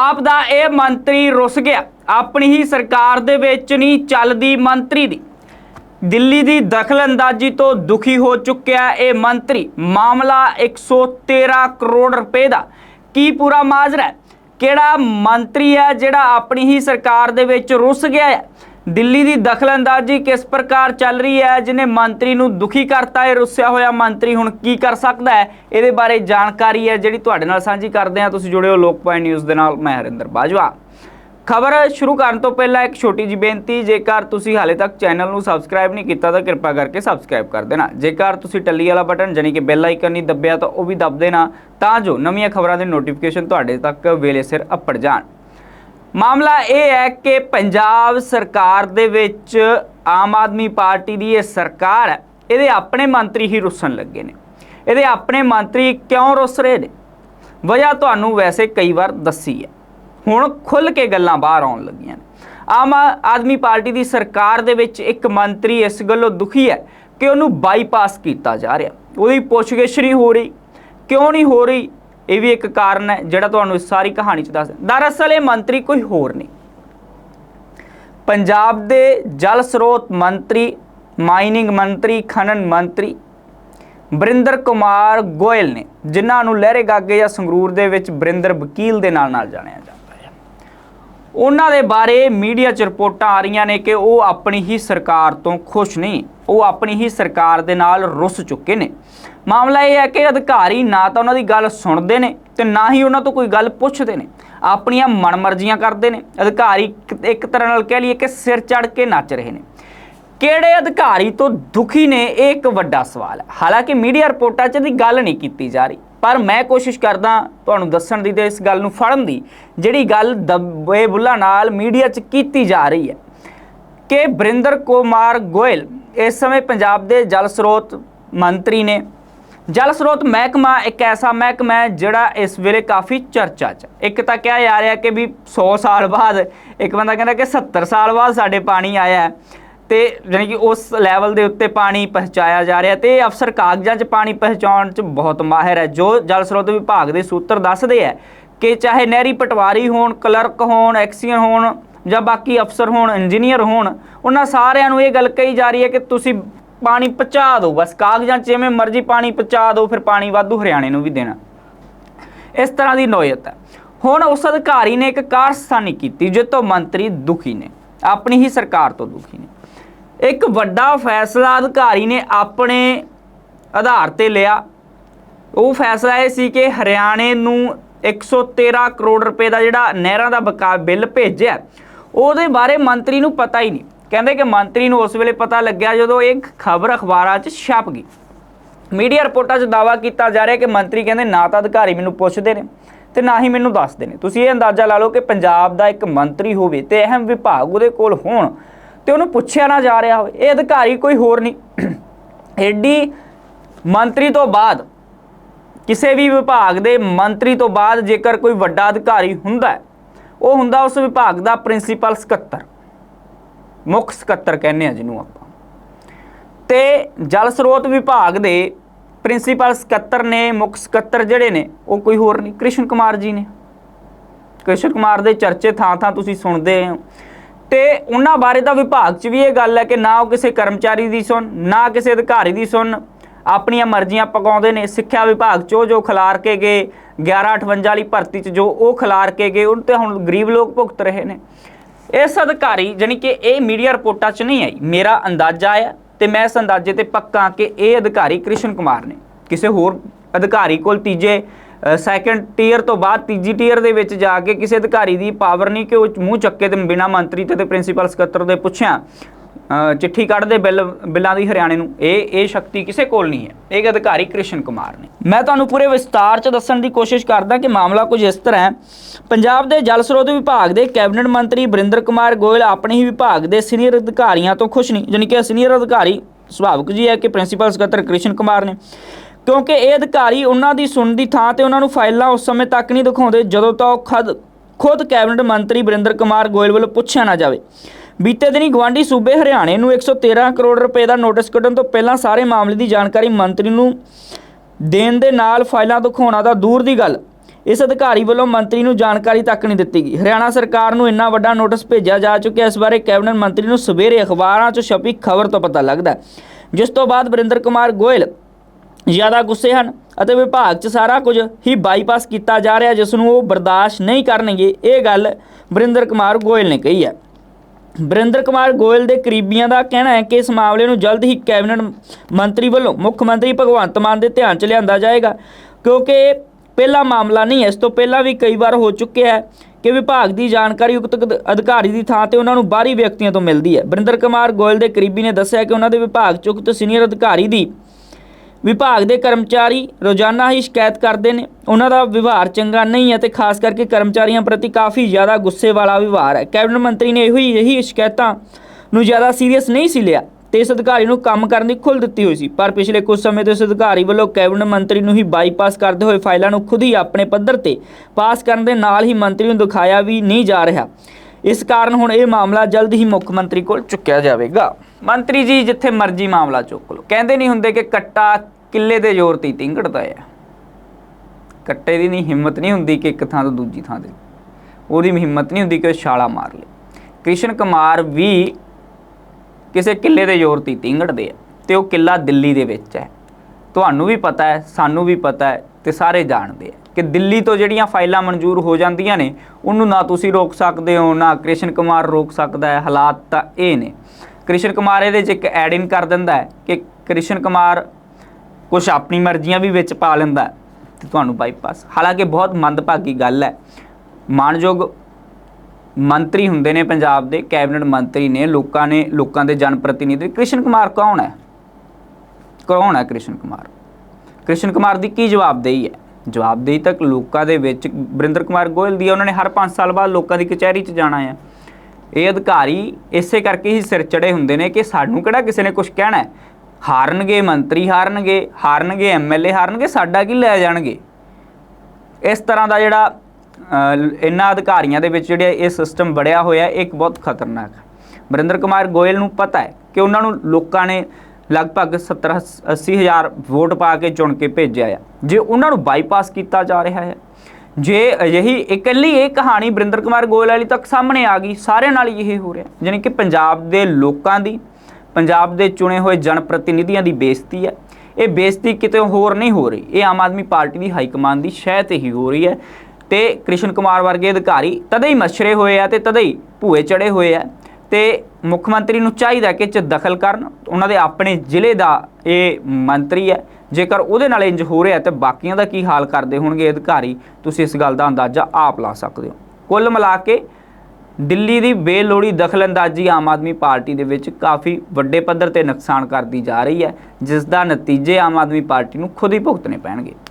ਆਪ ਦਾ ਇਹ ਮੰਤਰੀ ਰੁੱਸ ਗਿਆ। ਆਪਣੀ ਹੀ ਸਰਕਾਰ ਦੇ ਵਿੱਚ ਨਹੀਂ ਚੱਲਦੀ ਮੰਤਰੀ ਦੀ। ਦਿੱਲੀ ਦੀ ਦਖਲਅੰਦਾਜ਼ੀ ਤੋਂ ਦੁਖੀ ਹੋ ਚੁੱਕਿਆ ਇਹ ਮੰਤਰੀ। ਮਾਮਲਾ 113 ਕਰੋੜ ਰੁਪਏ ਦਾ। ਕੀ ਪੂਰਾ ਮਾਜਰਾ ਕਿਹੜਾ ਮੰਤਰੀ ਹੈ ਜਿਹੜਾ ਆਪਣੀ ਹੀ ਸਰਕਾਰ ਦੇ ਵਿੱਚ ਰੁੱਸ ਗਿਆ ਹੈ? ਦਿੱਲੀ ਦੀ ਦਖਲਅੰਦਾਜ਼ੀ ਕਿਸ ਪ੍ਰਕਾਰ ਚੱਲ ਰਹੀ ਹੈ, ਜਿਹਨੇ ਮੰਤਰੀ ਨੂੰ ਦੁਖੀ ਕਰਤਾ ਹੈ, ਰੁੱਸਿਆ ਹੋਇਆ ਮੰਤਰੀ ਹੁਣ ਕੀ ਕਰ ਸਕਦਾ ਹੈ? ਇਹਦੇ ਬਾਰੇ ਜਾਣਕਾਰੀ ਹੈ, ਜਿਹੜੀ ਤੁਹਾਡੇ ਨਾਲ ਸਾਂਝੀ ਕਰਦੇ ਹਾਂ। ਤੁਸੀਂ ਜੁੜਿਓ ਲੋਕ ਪੁਆਇੰਟ ਨਿਊਜ਼ ਦੇ ਨਾਲ, ਮੈਂ ਹਰਿੰਦਰ ਬਾਜਵਾ। ਖਬਰ ਸ਼ੁਰੂ ਕਰਨ ਤੋਂ ਪਹਿਲਾਂ ਇੱਕ ਛੋਟੀ ਜਿਹੀ ਬੇਨਤੀ, ਜੇਕਰ ਤੁਸੀਂ ਹਾਲੇ ਤੱਕ ਚੈਨਲ ਨੂੰ ਸਬਸਕ੍ਰਾਈਬ ਨਹੀਂ ਕੀਤਾ, ਤਾਂ ਕਿਰਪਾ ਕਰਕੇ ਸਬਸਕ੍ਰਾਈਬ ਕਰ ਦੇਣਾ। ਜੇਕਰ ਤੁਸੀਂ ਟੱਲੀ ਵਾਲਾ ਬਟਨ ਜਾਨੀ ਕਿ ਬੈਲ ਆਈਕਨ ਨਹੀਂ ਦੱਬਿਆ, ਤਾਂ ਉਹ ਵੀ ਦੱਬ ਦੇਣਾ, ਤਾਂ ਜੋ ਨਵੀਆਂ ਖਬਰਾਂ ਦੇ ਨੋਟੀਫਿਕੇਸ਼ਨ ਤੁਹਾਡੇ ਤੱਕ ਵੇਲੇ ਸਿਰ ਅੱਪੜ ਜਾਣ। ਮਾਮਲਾ ਇਹ ਹੈ ਕਿ ਪੰਜਾਬ ਸਰਕਾਰ ਦੇ ਵਿੱਚ ਆਮ ਆਦਮੀ ਪਾਰਟੀ ਦੀ ਇਹ ਸਰਕਾਰ ਹੈ, ਇਹਦੇ ਆਪਣੇ ਮੰਤਰੀ ਹੀ ਰੁੱਸਣ ਲੱਗੇ ਨੇ। ਇਹਦੇ ਆਪਣੇ ਮੰਤਰੀ ਕਿਉਂ ਰੁੱਸ ਰਹੇ ਨੇ? ਵਜ੍ਹਾ ਤੁਹਾਨੂੰ ਵੈਸੇ ਕਈ ਵਾਰ ਦੱਸੀ ਹੈ। ਹੁਣ ਖੁੱਲ ਕੇ ਗੱਲਾਂ ਬਾਹਰ ਆਉਣ ਲੱਗੀਆਂ ਨੇ। ਆਮ ਆਦਮੀ ਪਾਰਟੀ ਦੀ ਸਰਕਾਰ ਦੇ ਵਿੱਚ ਇੱਕ ਮੰਤਰੀ ਇਸ ਗੱਲੋਂ ਦੁਖੀ ਹੈ ਕਿ ਉਹਨੂੰ ਬਾਈਪਾਸ ਕੀਤਾ ਜਾ ਰਿਹਾ। ਉਹਦੀ ਪੁੱਛਗਿੱਛ ਨਹੀਂ ਹੋ ਰਹੀ। ਕਿਉਂ ਨਹੀਂ ਹੋ ਰਹੀ? ਇਹ ਵੀ ਇੱਕ ਕਾਰਨ ਹੈ ਜਿਹੜਾ ਤੁਹਾਨੂੰ ਇਸ ਸਾਰੀ ਕਹਾਣੀ 'ਚ ਦੱਸ ਦਰਅਸਲ ਇਹ ਮੰਤਰੀ ਕੋਈ ਹੋਰ ਨਹੀਂ। ਪੰਜਾਬ ਦੇ ਜਲ ਸਰੋਤ ਮੰਤਰੀ, ਮਾਈਨਿੰਗ ਮੰਤਰੀ ਖਨਨ ਮੰਤਰੀ ਬਰਿੰਦਰ ਕੁਮਾਰ ਗੋਇਲ ਨੇ, ਜਿਨ੍ਹਾਂ ਨੂੰ ਲਹਿਰੇ ਗਾਗੇ ਜਾਂ ਸੰਗਰੂਰ ਦੇ ਵਿੱਚ ਬਰਿੰਦਰ ਵਕੀਲ ਦੇ ਨਾਲ ਨਾਲ ਜਾਣਿਆ ਜਾਂਦਾ। ਉਹਨਾਂ ਦੇ ਬਾਰੇ ਮੀਡੀਆ 'ਚ ਰਿਪੋਰਟਾਂ ਆ ਰਹੀਆਂ ਨੇ ਕਿ ਉਹ ਆਪਣੀ ਹੀ ਸਰਕਾਰ ਤੋਂ ਖੁਸ਼ ਨਹੀਂ ਉਹ ਆਪਣੀ ਹੀ ਸਰਕਾਰ ਦੇ ਨਾਲ ਰੁੱਸ ਚੁੱਕੇ ਨੇ। ਮਾਮਲਾ ਇਹ ਹੈ ਕਿ ਅਧਿਕਾਰੀ ਨਾ ਤਾਂ ਉਹਨਾਂ ਦੀ ਗੱਲ ਸੁਣਦੇ ਨੇ ਤੇ ਨਾ ਹੀ ਉਹਨਾਂ ਤੋਂ ਕੋਈ ਗੱਲ ਪੁੱਛਦੇ ਨੇ। ਆਪਣੀਆਂ ਮਨਮਰਜ਼ੀਆਂ ਕਰਦੇ ਨੇ। ਅਧਿਕਾਰੀ ਇੱਕ- ਤਰ੍ਹਾਂ ਨਾਲ ਕਹਿ ਲਈਏ ਕਿ ਸਿਰ ਚੜ ਕੇ ਨੱਚ ਰਹੇ ਨੇ। ਕਿਹੜੇ ਅਧਿਕਾਰੀ ਤੋਂ ਦੁਖੀ ਨੇ, ਇਹ ਇੱਕ ਵੱਡਾ ਸਵਾਲ ਹੈ। ਹਾਲਾਂਕਿ ਮੀਡੀਆ ਰਿਪੋਰਟਾਂ 'ਚ ਦੀ ਗੱਲ ਨਹੀਂ ਕੀਤੀ ਜਾ ਰਹੀ। ਪਰ ਮੈਂ ਕੋਸ਼ਿਸ਼ ਕਰਦਾ ਤੁਹਾਨੂੰ ਦੱਸਣ ਦੀ ਤੇ ਇਸ ਗੱਲ ਨੂੰ ਫੜਨ ਦੀ, ਜਿਹੜੀ ਗੱਲ ਦੱਬੇ ਬੁੱਲਾ ਨਾਲ ਮੀਡੀਆ 'ਚ ਕੀਤੀ ਜਾ ਰਹੀ ਹੈ, ਕਿ ਬਰਿੰਦਰ ਕੁਮਾਰ ਗੋਇਲ ਇਸ ਸਮੇਂ ਪੰਜਾਬ ਦੇ ਜਲ ਸਰੋਤ ਮੰਤਰੀ ਨੇ। ਜਲ ਸਰੋਤ ਮਹਿਕਮਾ ਇੱਕ ਐਸਾ ਮਹਿਕਮਾ ਹੈ ਜਿਹੜਾ ਇਸ ਵੇਲੇ ਕਾਫੀ ਚਰਚਾ 'ਚ ਇੱਕ ਤਾਂ ਕਿਹਾ ਜਾ ਰਿਹਾ ਕਿ ਵੀ 100 ਸਾਲ ਬਾਅਦ, ਇੱਕ ਬੰਦਾ ਕਹਿੰਦਾ ਕਿ 70 ਸਾਲ ਬਾਅਦ ਸਾਡੇ ਪਾਣੀ ਆਇਆ ਹੈ। ਤੇ ਯਾਨੀ ਕਿ ਉਸ ਲੈਵਲ ਦੇ ਉੱਤੇ ਪਾਣੀ ਪਹੁੰਚਾਇਆ ਜਾ ਰਿਹਾ ਤੇ ਇਹ ਅਫਸਰ ਕਾਗਜ਼ਾਂ 'ਚ ਪਾਣੀ ਪਹੁੰਚਾਉਣ 'ਚ ਬਹੁਤ ਮਾਹਿਰ ਹੈ, ਜੋ ਜਲ ਸਰੋਤ ਵਿਭਾਗ ਦੇ ਸੂਤਰ ਦੱਸਦੇ ਹੈ ਕਿ ਚਾਹੇ ਨਹਿਰੀ ਪਟਵਾਰੀ ਹੋਣ, ਕਲਰਕ ਹੋਣ, ਐਕਸੀਅਨ ਹੋਣ ਜਾਂ ਬਾਕੀ ਅਫਸਰ ਹੋਣ, ਇੰਜੀਨੀਅਰ ਹੋਣ, ਉਹਨਾਂ ਸਾਰਿਆਂ ਨੂੰ ਇਹ ਗੱਲ ਕਹੀ ਜਾ ਰਹੀ ਹੈ ਕਿ ਤੁਸੀਂ ਪਾਣੀ ਪਹੁੰਚਾ ਦਿਓ, ਬਸ ਕਾਗਜ਼ਾਂ 'ਚ ਜਿਵੇਂ ਮਰਜ਼ੀ ਪਾਣੀ ਪਹੁੰਚਾ ਦਿਓ, ਫਿਰ ਪਾਣੀ ਵਾਧੂ ਹਰਿਆਣੇ ਨੂੰ ਵੀ ਦੇਣਾ। ਇਸ ਤਰ੍ਹਾਂ ਦੀ ਨੋਇਤ ਹੈ। ਹੁਣ ਉਸ ਅਧਿਕਾਰੀ ਨੇ ਇੱਕ ਕਾਰਸਤਾਨੀ ਕੀਤੀ ਜਿਸ ਤੋਂ ਮੰਤਰੀ ਦੁਖੀ ਨੇ, ਆਪਣੀ ਹੀ ਸਰਕਾਰ ਤੋਂ ਦੁਖੀ ਨੇ। ਇੱਕ ਵੱਡਾ ਫੈਸਲਾ ਅਧਿਕਾਰੀ ਨੇ ਆਪਣੇ ਆਧਾਰ ਤੇ ਲਿਆ। ਉਹ ਫੈਸਲਾ ਇਹ ਸੀ ਕਿ ਹਰਿਆਣੇ ਨੂੰ 113 ਕਰੋੜ ਰੁਪਏ ਦਾ ਜਿਹੜਾ ਨਹਿਰਾਂ ਦਾ ਬਕਾ ਬਿੱਲ ਭੇਜਿਆ, ਉਹਦੇ ਬਾਰੇ ਮੰਤਰੀ ਨੂੰ ਪਤਾ ਹੀ ਨਹੀਂ। ਕਹਿੰਦੇ ਕਿ ਮੰਤਰੀ ਨੂੰ ਉਸ ਵੇਲੇ ਪਤਾ ਲੱਗਿਆ ਜਦੋਂ ਇੱਕ ਖਬਰ ਅਖਬਾਰਾਂ 'ਚ ਛਪ ਗਈ। ਮੀਡੀਆ ਰਿਪੋਰਟਾਂ 'ਚ ਦਾਵਾ ਕੀਤਾ ਜਾ ਰਿਹਾ ਕਿ ਮੰਤਰੀ ਕਹਿੰਦੇ ਨਾ ਤਾਂ ਅਧਿਕਾਰੀ ਮੈਨੂੰ ਪੁੱਛਦੇ ਨੇ ਤੇ ਨਾ ਹੀ ਮੈਨੂੰ ਦੱਸਦੇ ਨੇ। ਤੁਸੀਂ ਇਹ ਅੰਦਾਜ਼ਾ ਲਾ ਲਓ ਕਿ ਪੰਜਾਬ ਦਾ ਇੱਕ ਮੰਤਰੀ ਹੋਵੇ ਤੇ ਅਹਿਮ ਵਿਭਾਗ ਉਹਦੇ ਕੋਲ ਹੋਣ ਤੇ ਉਹਨੂੰ ਪੁੱਛਿਆ ਨਾ ਜਾ ਰਿਹਾ ਹੋਵੇ। ਇਹ ਅਧਿਕਾਰੀ ਕੋਈ ਹੋਰ ਨਹੀਂ। ਐਡੀ ਮੰਤਰੀ ਤੋਂ ਬਾਅਦ ਕਿਸੇ ਵੀ ਵਿਭਾਗ ਦੇ ਮੰਤਰੀ ਤੋਂ ਬਾਅਦ ਜੇਕਰ ਕੋਈ ਵੱਡਾ ਅਧਿਕਾਰੀ ਹੁੰਦਾ ਉਹ ਹੁੰਦਾ ਉਸ ਵਿਭਾਗ ਦਾ ਪ੍ਰਿੰਸੀਪਲ ਸਕੱਤਰ। ਮੁੱਖ ਸਕੱਤਰ ਕਹਿੰਦੇ ਆ ਜਿਹਨੂੰ ਆਪਾਂ। ਤੇ ਜਲ ਸਰੋਤ ਵਿਭਾਗ ਦੇ ਪ੍ਰਿੰਸੀਪਲ ਸਕੱਤਰ ਨੇ, ਮੁੱਖ ਸਕੱਤਰ ਜਿਹੜੇ ਨੇ, ਉਹ ਕੋਈ ਹੋਰ ਨਹੀਂ। ਕ੍ਰਿਸ਼ਨ ਕੁਮਾਰ ਜੀ ਨੇ। ਕ੍ਰਿਸ਼ਨ ਕੁਮਾਰ ਦੇ ਚਰਚੇ ਥਾਂ ਥਾਂ ਤੁਸੀਂ ਸੁਣਦੇ ਹੋ। ਤੇ ਉਹਨਾਂ ਬਾਰੇ ਤਾਂ ਵਿਭਾਗ 'ਚ ਵੀ ਇਹ ਗੱਲ ਹੈ ਕਿ ਨਾ ਉਹ ਕਿਸੇ ਕਰਮਚਾਰੀ ਦੀ ਸੁਣ, ਨਾ ਕਿਸੇ ਅਧਿਕਾਰੀ ਦੀ ਸੁਣ। ਆਪਣੀਆਂ ਮਰਜ਼ੀਆਂ ਪਕਾਉਂਦੇ ਨੇ। ਸਿੱਖਿਆ ਵਿਭਾਗ 'ਚੋਂ ਜੋ ਖਿਲਾਰ ਕੇ ਗਏ 1158 ਵਾਲੀ ਭਰਤੀ 'ਚ ਜੋ ਉਹ ਖਿਲਾਰ ਕੇ ਗਏ, ਉਹਨਾਂ ਤੇ ਹੁਣ ਗਰੀਬ ਲੋਕ ਭੁਗਤ ਰਹੇ ਨੇ। ਇਸ ਅਧਿਕਾਰੀ ਜਾਣੀ ਕਿ ਇਹ ਮੀਡੀਆ ਰਿਪੋਰਟਾਂ 'ਚ ਨਹੀਂ ਆਈ। ਮੇਰਾ ਅੰਦਾਜ਼ਾ ਹੈ ਤੇ ਮੈਂ ਇਸ ਅੰਦਾਜ਼ੇ ਤੇ ਪੱਕਾ ਕਿ ਇਹ ਅਧਿਕਾਰੀ ਕ੍ਰਿਸ਼ਨ ਕੁਮਾਰ ਨੇ। ਕਿਸੇ ਹੋਰ ਅਧਿਕਾਰੀ ਕੋਲ ਤੀਜੇ ਸੈਕੰਡ ਟੀਅਰ ਤੋਂ ਬਾਅਦ ਤੀਜੀ ਟੀਅਰ ਦੇ ਵਿੱਚ ਜਾ ਕੇ ਕਿਸੇ ਅਧਿਕਾਰੀ ਦੀ ਪਾਵਰ ਨਹੀਂ ਕਿ ਉਹ ਮੂੰਹ ਚੱਕੇ ਤੇ ਬਿਨਾ ਮੰਤਰੀ ਤੇ ਪ੍ਰਿੰਸੀਪਲ ਸਕੱਤਰ ਦੇ ਪੁੱਛਿਆ ਚਿੱਠੀ ਕੱਢਦੇ ਬਿੱਲ, ਬਿੱਲਾਂ ਦੀ ਹਰਿਆਣੇ ਨੂੰ। ਇਹ ਇਹ ਸ਼ਕਤੀ ਕਿਸੇ ਕੋਲ ਨਹੀਂ ਹੈ। ਇਹ ਅਧਿਕਾਰੀ ਕ੍ਰਿਸ਼ਨ ਕੁਮਾਰ ਨੇ। ਮੈਂ ਤੁਹਾਨੂੰ ਪੂਰੇ ਵਿਸਤਾਰ ਚ ਦੱਸਣ ਦੀ ਕੋਸ਼ਿਸ਼ ਕਰਦਾ ਕਿ ਮਾਮਲਾ ਕੁਝ ਇਸ ਤਰ੍ਹਾਂ ਹੈ। ਪੰਜਾਬ ਦੇ ਜਲ ਸਰੋਤ ਵਿਭਾਗ ਦੇ ਕੈਬਨਿਟ ਮੰਤਰੀ ਬਰਿੰਦਰ ਕੁਮਾਰ ਗੋਇਲ ਆਪਣੇ ਹੀ ਵਿਭਾਗ ਦੇ ਸੀਨੀਅਰ ਅਧਿਕਾਰੀਆਂ ਤੋਂ ਖੁਸ਼ ਨਹੀਂ। ਯਾਨੀ ਕਿ ਸੀਨੀਅਰ ਅਧਿਕਾਰੀ ਸੁਭਾਵਿਕ ਜੀ ਹੈ ਕਿ ਪ੍ਰਿੰਸੀਪਲ ਸਕੱਤਰ ਕ੍ਰਿਸ਼ਨ ਕੁਮਾਰ ਨੇ। ਕਿਉਂਕਿ ਇਹ ਅਧਿਕਾਰੀ ਉਹਨਾਂ ਦੀ ਸੁਣਦੀ ਥਾਂ ਤੇ ਉਹਨਾਂ ਨੂੰ ਫਾਈਲਾਂ ਉਸ ਸਮੇਂ ਤੱਕ ਨਹੀਂ ਦਿਖਾਉਂਦੇ, ਜਦੋਂ ਤੱਕ ਖੁਦ ਖੁਦ ਕੈਬਨਿਟ ਮੰਤਰੀ ਬਰਿੰਦਰ ਕੁਮਾਰ ਗੋਇਲ ਵੱਲੋਂ ਪੁੱਛਿਆ ਨਾ ਜਾਵੇ। ਬੀਤੇ ਦਿਨੀ ਗਵਾਂਢੀ ਸੂਬੇ ਹਰਿਆਣੇ ਨੂੰ 113 ਕਰੋੜ ਰੁਪਏ ਦਾ ਨੋਟਿਸ ਕੱਢਣ ਤੋਂ ਪਹਿਲਾਂ ਸਾਰੇ ਮਾਮਲੇ ਦੀ ਜਾਣਕਾਰੀ ਮੰਤਰੀ ਨੂੰ ਦੇਣ ਦੇ ਨਾਲ ਫਾਈਲਾਂ ਦਿਖਾਉਣਾ ਤਾਂ ਦੂਰ ਦੀ ਗੱਲ। ਇਸ ਅਧਿਕਾਰੀ ਵੱਲੋਂ ਮੰਤਰੀ ਨੂੰ ਜਾਣਕਾਰੀ ਤੱਕ ਨਹੀਂ ਦਿੱਤੀ ਗਈ। ਹਰਿਆਣਾ ਸਰਕਾਰ ਨੂੰ ਇੰਨਾ ਵੱਡਾ ਨੋਟਿਸ ਭੇਜਿਆ ਜਾ ਚੁੱਕਿਆ ਇਸ ਬਾਰੇ ਕੈਬਨਿਟ ਮੰਤਰੀ ਨੂੰ ਸਵੇਰੇ ਅਖਬਾਰਾਂ 'ਚ ਛਪੀ ਖਬਰ ਤੋਂ ਪਤਾ ਲੱਗਦਾ ਜਿਸ ਤੋਂ ਬਾਅਦ ਵਰਿੰਦਰ ਕੁਮਾਰ ਗੋਇਲ ਜ਼ਿਆਦਾ ਗੁੱਸੇ ਹਨ ਅਤੇ ਵਿਭਾਗ 'ਚ ਸਾਰਾ ਕੁਝ ਹੀ ਬਾਈਪਾਸ ਕੀਤਾ ਜਾ ਰਿਹਾ, ਜਿਸ ਨੂੰ ਉਹ ਬਰਦਾਸ਼ਤ ਨਹੀਂ ਕਰਨਗੇ। ਇਹ ਗੱਲ ਵਰਿੰਦਰ ਕੁਮਾਰ ਗੋਇਲ ਨੇ ਕਹੀ ਹੈ। ਵਰਿੰਦਰ ਕੁਮਾਰ ਗੋਇਲ ਦੇ ਕਰੀਬੀਆਂ ਦਾ ਕਹਿਣਾ ਹੈ ਕਿ ਇਸ ਮਾਮਲੇ ਨੂੰ ਜਲਦ ਹੀ ਕੈਬਨਿਟ ਮੰਤਰੀ ਵੱਲੋਂ ਮੁੱਖ ਮੰਤਰੀ ਭਗਵੰਤ ਮਾਨ ਦੇ ਧਿਆਨ 'ਚ ਲਿਆਂਦਾ ਜਾਏਗਾ, ਕਿਉਂਕਿ ਇਹ ਪਹਿਲਾ ਮਾਮਲਾ ਨਹੀਂ ਹੈ। ਇਸ ਤੋਂ ਪਹਿਲਾਂ ਵੀ ਕਈ ਵਾਰ ਹੋ ਚੁੱਕਿਆ ਹੈ ਕਿ ਵਿਭਾਗ ਦੀ ਜਾਣਕਾਰੀ ਉਕਤ ਅਧਿਕਾਰੀ ਦੀ ਥਾਂ ਤੇ ਉਹਨਾਂ ਨੂੰ ਬਾਹਰੀ ਵਿਅਕਤੀਆਂ ਤੋਂ ਮਿਲਦੀ ਹੈ। ਬਰਿੰਦਰ ਕੁਮਾਰ ਗੋਇਲ ਦੇ ਕਰੀਬੀ ਨੇ ਦੱਸਿਆ ਕਿ ਉਹਨਾਂ ਦੇ ਵਿਭਾਗ 'ਚ ਉਕਤ ਸੀਨੀਅਰ ਅਧਿਕਾਰੀ ਦੀ ਵਿਭਾਗ ਦੇ ਕਰਮਚਾਰੀ ਰੋਜ਼ਾਨਾ ਹੀ ਸ਼ਿਕਾਇਤ ਕਰਦੇ ਨੇ। ਉਹਨਾਂ ਦਾ ਵਿਵਹਾਰ ਚੰਗਾ ਨਹੀਂ ਹੈ ਤੇ ਖਾਸ ਕਰਕੇ ਕਰਮਚਾਰੀਆਂ ਪ੍ਰਤੀ ਕਾਫੀ ਜ਼ਿਆਦਾ ਗੁੱਸੇ ਵਾਲਾ ਵਿਵਹਾਰ ਹੈ। ਕੈਬਨਿਟ ਮੰਤਰੀ ਨੇ ਇਹੋ ਹੀ ਇਹੀ ਸ਼ਿਕਾਇਤਾਂ ਨੂੰ ਜ਼ਿਆਦਾ ਸੀਰੀਅਸ ਨਹੀਂ ਸੀ ਲਿਆ ਤੇ ਇਸ ਅਧਿਕਾਰੀ ਨੂੰ ਕੰਮ ਕਰਨ ਦੀ ਖੁੱਲ੍ਹ ਦਿੱਤੀ ਹੋਈ ਸੀ। ਪਰ ਪਿਛਲੇ ਕੁਝ ਸਮੇਂ ਤੋਂ ਇਸ ਅਧਿਕਾਰੀ ਵੱਲੋਂ ਕੈਬਨਿਟ ਮੰਤਰੀ ਨੂੰ ਹੀ ਬਾਈਪਾਸ ਕਰਦੇ ਹੋਏ ਫਾਈਲਾਂ ਨੂੰ ਖੁਦ ਹੀ ਆਪਣੇ ਪੱਧਰ ਤੇ ਪਾਸ ਕਰਨ ਦੇ ਨਾਲ ਹੀ ਮੰਤਰੀ ਨੂੰ ਦਿਖਾਇਆ ਵੀ ਨਹੀਂ ਜਾ ਰਿਹਾ। ਇਸ ਕਾਰਨ ਹੁਣ ਇਹ ਮਾਮਲਾ ਜਲਦ ਹੀ ਮੁੱਖ ਮੰਤਰੀ ਕੋਲ ਚੁੱਕਿਆ ਜਾਵੇਗਾ। ਮੰਤਰੀ ਜੀ, ਜਿੱਥੇ ਮਰਜ਼ੀ ਮਾਮਲਾ ਚੁੱਕ ਲਓ। ਕਹਿੰਦੇ ਨਹੀਂ ਹੁੰਦੇ ਕਿ ਕੱਟਾ ਕਿੱਲੇ ਦੇ ਜ਼ੋਰ ਤੇ ਤਿੰਗੜਦਾ ਹੈ। ਕੱਟੇ ਦੀ ਨਹੀਂ, ਹਿੰਮਤ ਨਹੀਂ ਹੁੰਦੀ ਕਿ ਇੱਕ ਥਾਂ ਤੋਂ ਦੂਜੀ ਥਾਂ ਤੇ। ਉਹਦੀ ਹਿੰਮਤ ਨਹੀਂ ਹੁੰਦੀ ਕਿ ਉਹ ਛਾਲਾ ਮਾਰ ਲੇ ਕ੍ਰਿਸ਼ਨ ਕੁਮਾਰ ਵੀ ਕਿਸੇ ਕਿੱਲੇ ਦੇ ਜ਼ੋਰ ਤੇ ਤਿੰਗੜਦੇ ਆ ਤੇ ਉਹ ਕਿੱਲਾ ਦਿੱਲੀ ਦੇ ਵਿੱਚ ਹੈ। ਤੁਹਾਨੂੰ ਵੀ ਪਤਾ ਹੈ, ਸਾਨੂੰ ਵੀ ਪਤਾ ਹੈ ਤੇ ਸਾਰੇ ਜਾਣਦੇ ਆ। ਕਿ ਦਿੱਲੀ ਤੋਂ ਜਿਹੜੀਆਂ ਫਾਈਲਾਂ ਮਨਜ਼ੂਰ ਹੋ ਜਾਂਦੀਆਂ ਨੇ, ਉਹਨੂੰ ਨਾ ਤੁਸੀਂ ਰੋਕ ਸਕਦੇ ਹੋ, ਨਾ ਕ੍ਰਿਸ਼ਨ ਕੁਮਾਰ ਰੋਕ ਸਕਦਾ ਹੈ। ਹਾਲਾਤ ਤਾਂ ਇਹ ਨੇ। ਕ੍ਰਿਸ਼ਨ ਕੁਮਾਰ ਇਹਦੇ 'ਚ ਇੱਕ ਐਡ ਇਨ ਕਰ ਦਿੰਦਾ ਹੈ ਕਿ ਕ੍ਰਿਸ਼ਨ ਕੁਮਾਰ ਕੁਝ ਆਪਣੀ ਮਰਜ਼ੀਆਂ ਵੀ ਵਿੱਚ ਪਾ ਲੈਂਦਾ ਤੇ ਤੁਹਾਨੂੰ ਬਾਈਪਾਸ ਹਾਲਾਂਕਿ ਬਹੁਤ ਮੰਦਭਾਗੀ ਗੱਲ ਹੈ। ਮਾਨਯੋਗ ਮੰਤਰੀ ਹੁੰਦੇ ਨੇ ਪੰਜਾਬ ਦੇ, ਕੈਬਨਿਟ ਮੰਤਰੀ ਨੇ, ਲੋਕਾਂ ਨੇ, ਲੋਕਾਂ ਦੇ ਜਨ ਪ੍ਰਤੀਨਿਧੀ ਕ੍ਰਿਸ਼ਨ ਕੁਮਾਰ ਕੌਣ ਹੈ? ਕੌਣ ਹੈ ਕ੍ਰਿਸ਼ਨ ਕੁਮਾਰ? ਕ੍ਰਿਸ਼ਨ ਕੁਮਾਰ ਦੀ ਕੀ ਜਵਾਬਦੇਹੀ ਹੈ? ਜਵਾਬਦੇਹੀ ਤੱਕ ਲੋਕਾਂ ਦੇ ਵਿੱਚ ਵਰਿੰਦਰ ਕੁਮਾਰ ਗੋਇਲ ਦੀ ਉਹਨਾਂ ਨੇ ਹਰ 5 ਸਾਲ ਬਾਅਦ ਲੋਕਾਂ ਦੀ ਕਚਹਿਰੀ 'ਚ ਜਾਣਾ ਹੈ ਇਹ ਅਧਿਕਾਰੀ ਇਸੇ ਕਰਕੇ ਹੀ ਸਿਰ ਚੜੇ ਹੁੰਦੇ ਨੇ ਕਿ ਸਾਨੂੰ ਕਿਹੜਾ ਕਿਸੇ ਨੇ ਕੁਝ ਕਹਿਣਾ ਹਾਰਨਗੇ, ਮੰਤਰੀ ਹਾਰਨਗੇ ਹਾਰਨਗੇ ਐਮਐਲਏ ਹਾਰਨਗੇ, ਸਾਡਾ ਕੀ ਲੈ ਜਾਣਗੇ? ਇਸ ਤਰ੍ਹਾਂ ਦਾ ਜਿਹੜਾ ਇਹਨਾਂ ਅਧਿਕਾਰੀਆਂ ਦੇ ਵਿੱਚ ਜਿਹੜੇ ਇਹ ਸਿਸਟਮ ਬੜਿਆ ਹੋਇਆ, ਇਹ ਇੱਕ ਬਹੁਤ ਖਤਰਨਾਕ ਹੈ। ਵਰਿੰਦਰ ਕੁਮਾਰ ਗੋਇਲ ਨੂੰ ਪਤਾ ਹੈ ਕਿ ਉਹਨਾਂ ਨੂੰ ਲੋਕਾਂ ਨੇ ਲਗਭਗ 70 80 ਹਜ਼ਾਰ ਵੋਟ ਪਾ ਕੇ ਚੁਣ ਕੇ ਭੇਜਿਆ ਆ। ਜੇ ਉਹਨਾਂ ਨੂੰ ਬਾਈਪਾਸ ਕੀਤਾ ਜਾ ਰਿਹਾ ਹੈ, ਜੇ ਅਜਿਹੀ ਇਕੱਲੀ ਇਹ ਕਹਾਣੀ ਵਰਿੰਦਰ ਕੁਮਾਰ ਗੋਇਲ ਵਾਲੀ ਤੱਕ ਸਾਹਮਣੇ ਆ ਗਈ, ਸਾਰਿਆਂ ਨਾਲ ਹੀ ਇਹ ਹੋ ਰਿਹਾ। ਯਾਨੀ ਕਿ ਪੰਜਾਬ ਦੇ ਲੋਕਾਂ ਦੀ, ਪੰਜਾਬ ਦੇ ਚੁਣੇ ਹੋਏ ਜਨ ਪ੍ਰਤੀਨਿਧੀਆਂ ਦੀ ਬੇਇੱਜ਼ਤੀ ਹੈ। ਇਹ ਬੇਇੱਜ਼ਤੀ ਕਿਤੇ ਹੋਰ ਨਹੀਂ ਹੋ ਰਹੀ। ਇਹ ਆਮ ਆਦਮੀ ਪਾਰਟੀ ਦੀ ਹਾਈ ਕਮਾਂਡ ਦੀ ਸ਼ਹਿ ਤੇ ਹੀ ਹੋ ਰਹੀ ਹੈ ਤੇ ਕ੍ਰਿਸ਼ਨ ਕੁਮਾਰ ਵਰਗੇ ਅਧਿਕਾਰੀ ਤਦੇ ਹੀ ਮਛਰੇ ਹੋਏ ਆ ਤੇ ਤਦੇ ਹੀ ਭੂਏ ਚੜੇ ਹੋਏ ਆ। ਤੇ ਮੁੱਖ ਮੰਤਰੀ ਨੂੰ ਚਾਹੀਦਾ ਕਿ 'ਚ ਦਖਲ ਕਰਨ। ਉਹਨਾਂ ਦੇ ਆਪਣੇ ਜ਼ਿਲ੍ਹੇ ਦਾ ਇਹ ਮੰਤਰੀ ਹੈ। ਜੇਕਰ ਉਹਦੇ ਨਾਲ ਇੰਜ ਹੋ ਰਿਹਾ ਤੇ ਬਾਕੀਆਂ ਦਾ ਕੀ ਹਾਲ ਕਰਦੇ ਹੋਣਗੇ ਅਧਿਕਾਰੀ, ਤੁਸੀਂ ਇਸ ਗੱਲ ਦਾ ਅੰਦਾਜ਼ਾ ਆਪ ਲਾ ਸਕਦੇ ਹੋ। ਕੁੱਲ ਮਿਲਾ ਕੇ ਦਿੱਲੀ ਦੀ ਬੇਲੋੜੀ ਦਖਲਅੰਦਾਜ਼ੀ ਆਮ ਆਦਮੀ ਪਾਰਟੀ ਦੇ ਵਿੱਚ ਕਾਫੀ ਵੱਡੇ ਪੱਧਰ ਤੇ ਨੁਕਸਾਨ ਕਰਦੀ ਜਾ ਰਹੀ ਹੈ, ਜਿਸ ਦਾ ਨਤੀਜੇ ਆਮ ਆਦਮੀ ਪਾਰਟੀ ਨੂੰ ਖੁਦ ਹੀ ਭੁਗਤਣੇ ਪੈਣਗੇ।